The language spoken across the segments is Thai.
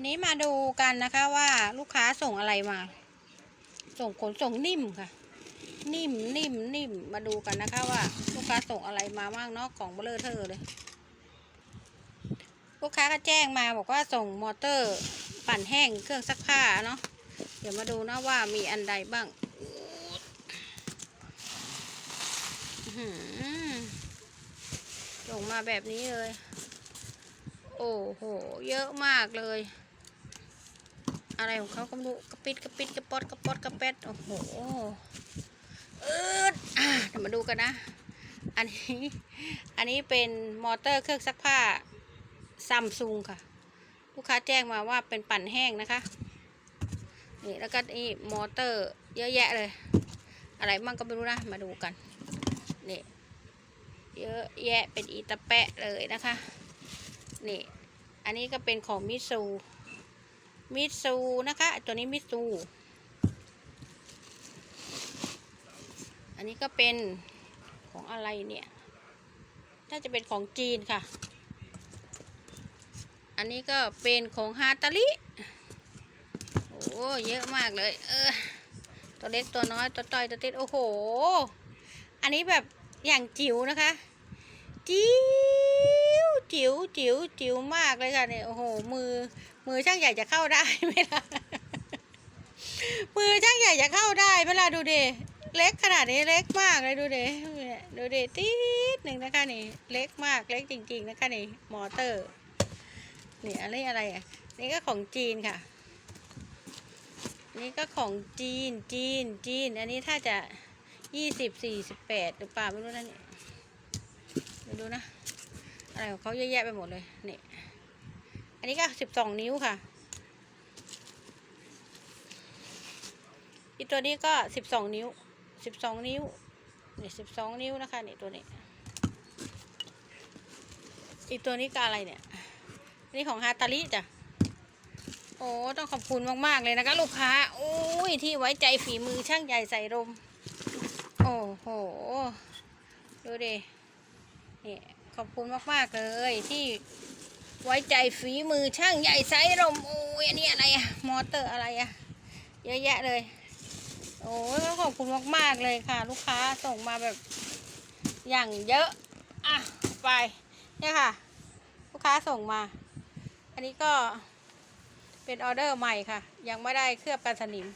วันนี้มาดูกันนะคะว่าลูกค้าส่งอะไรมา ส่งขนส่งนิ่มค่ะ นิ่มนิ่มนิ่มมาดูกันนะคะว่า ลูกค้าส่งอะไรมาบ้างเนาะกล่องเบลเลอร์เทอร์เลย ลูกค้าก็แจ้งมาบอกว่าส่งมอเตอร์ปั่นแห้งเครื่องซักผ้าเนาะเดี๋ยวมาดูนะว่ามีอันใดบ้างส่งมาแบบนี้เลย โอ้โห เยอะมากเลย อะไรของเขาก็ไม่รู้กระปิดกระปิดกระปดกระปดกระเป็ดโอ้โหเอออะเดี๋ยวมาดูกันนะ อันนี้ อันนี้เป็นมอเตอร์เครื่องซักผ้าซัมซุงค่ะ ลูกค้าแจ้งมาว่าเป็นปั่นแห้งนะคะ นี่แล้วก็นี่มอเตอร์เยอะแยะเลย อะไรมั่งก็ไม่รู้นะ มาดูกัน นี่เยอะแยะเป็นอีตาแปะเลยนะคะ นี่ อันนี้ก็เป็นของมิซู มิซูนะคะ ตัวนี้มิซูอันนี้ก็เป็นของอะไรเนี่ย น่าจะเป็นของจีนค่ะ อันนี้ก็เป็นของฮาตาลิโอ้เยอะมากเลย เออ ตัวเล็กตัวน้อยตัวต้อยตัวติดโอ้โห อันนี้แบบอย่างจิ๋วนะคะ จิ๋วจิ๋วจิ๋วจิ๋วมากเลยค่ะเนี่ย โอ้โห มือ มือช่างใหญ่จะเข้าได้ไหมล่ะมือช่างใหญ่จะเข้าได้ไหมล่ะดูดิเล็กขนาดนี้เล็กมากเลยดูดิเนี่ยดูดิตีดหนึ่งนะคะนี่เล็กมากเล็กจริง ๆ นะคะนี่มอเตอร์นี่อะไรอะไรอะนี่ก็ของจีนค่ะ นี่ก็ของจีนจีนจีน อันนี้ถ้าจะยี่สิบสี่สิบแปดหรือเปล่าไม่รู้นะนี่ไม่รู้นะอะไรของเขาเยอะแยะไปหมดเลยนี่ อันนี้ก็สิบสองนิ้วค่ะ อีกตัวนี้ก็สิบสองนิ้วสิบสองนิ้วนี่สิบสองนิ้วนะคะนี่ตัวนี้ อีกตัวนี้ก็อะไรเนี่ยนนี่ของฮาตาลิจ้ะโอ้ ต้องขอบคุณมาก ๆ เลยนะคะลูกค้า โอ้ย ที่ไว้ใจฝีมือช่างใหญ่ใส่ลมโอ้โห ดูดินี่ขอบคุณมาก ๆ เลยที่ ไว้ใจฝีมือช่างใหญ่ไซส์ลมโอ้ยอันนี้อะไรอะมอเตอร์อะไรอะเยอะแยะเลย โอ้ยขอบคุณมากๆเลยค่ะ ลูกค้าส่งมาแบบอย่างเยอะ อะ ไปเนี่ยค่ะ ลูกค้าส่งมา อันนี้ก็เป็นออเดอร์ใหม่ค่ะ ยังไม่ได้เคลือบกันสนิม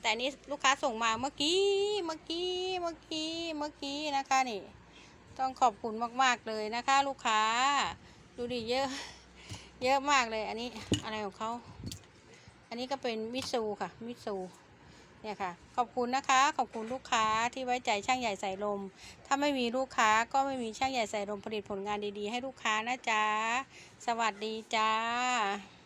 แต่นนี้ลูกค้าส่งมาเมื่อกี้เมื่อกี้เมื่อกี้เมื่อกี้นะคะนี่ ต้องขอบคุณมากๆเลยนะคะ ลูกค้า ดูดิเยอะ เยอะมากเลย อันนี้อะไรของเขา อันนี้ก็เป็นมิซูค่ะ มิซูเนี่ยค่ะ ขอบคุณนะคะ ขอบคุณลูกค้าที่ไว้ใจช่างใหญ่ใส่ลม ถ้าไม่มีลูกค้าก็ไม่มีช่างใหญ่ใส่ลมผลิตผลงานดีๆ ให้ลูกค้านะจ๊ะ สวัสดีจ้า